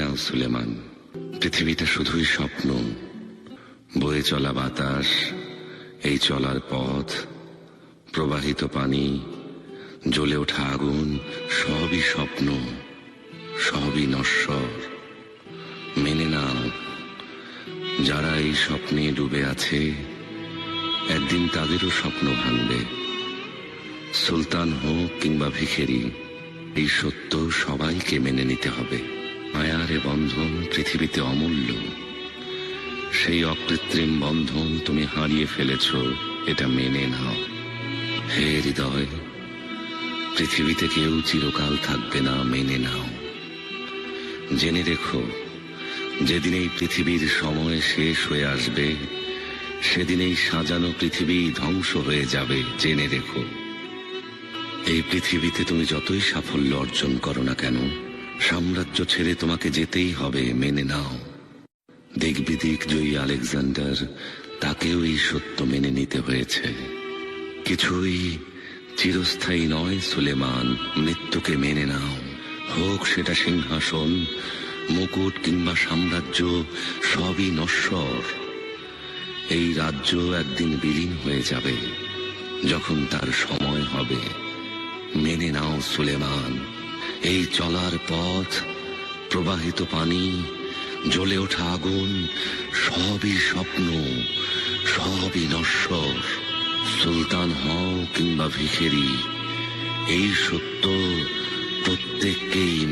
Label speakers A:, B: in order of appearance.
A: নাও সুলেমান, পৃথিবীতে শুধুই স্বপ্ন, বয়ে চলা বাতাস, এই চলার পথ, প্রবাহিত পানি, জ্বলে ওঠা আগুন, সবই স্বপ্ন, সবই নশ্বর। মেনে নাও, যারা এই স্বপ্নে ডুবে আছে, একদিন তাদেরও স্বপ্ন ভাঙবে। সুলতান হোক কিংবা ভিখেরি, এই সত্য সবাইকে মেনে নিতে হবে। বন্ধন পৃথিবীতে অমূল্য। সেই অকৃত্রিম বন্ধন তুমি হারিয়ে ফেলেছ, এটা মেনে নাও। হে হৃদয়, পৃথিবীতে কেউ চিরকাল থাকবে না, মেনে নাও। জেনে রেখো, যেদিন এই পৃথিবীর সময় শেষ হয়ে আসবে, সেদিন এই সাজানো পৃথিবী ধ্বংস হয়ে যাবে, জেনে রেখো। এই পৃথিবীতে তুমি যতই সাফল্য অর্জন করো না কেন সাম্রাজ্য ছেড়ে তোমাকে যেতেই হবে, মেনে নাও। দিক জয়ী আলেকজান্ডার, তাকেও এই সত্য মেনে নিতে হয়েছে। কিছুই চিরস্থায়ী নয়, সুলেমান, মৃত্যুকে মেনে নাও। হোক সেটা সিংহাসন, মুকুট কিংবা সাম্রাজ্য, সবই নশ্বর। এই রাজ্য একদিন বিলীন হয়ে যাবে, যখন তার সময় হবে। মেনে নাও, সুলেমান। এই চলার পথ, প্রবাহিত পানি, জ্বলে ওঠা আগুন, সবই স্বপ্ন, সবই নশ্বর। সুলতান হও কিংবা ভিখেরি, এই সত্য প্রত্যেককেই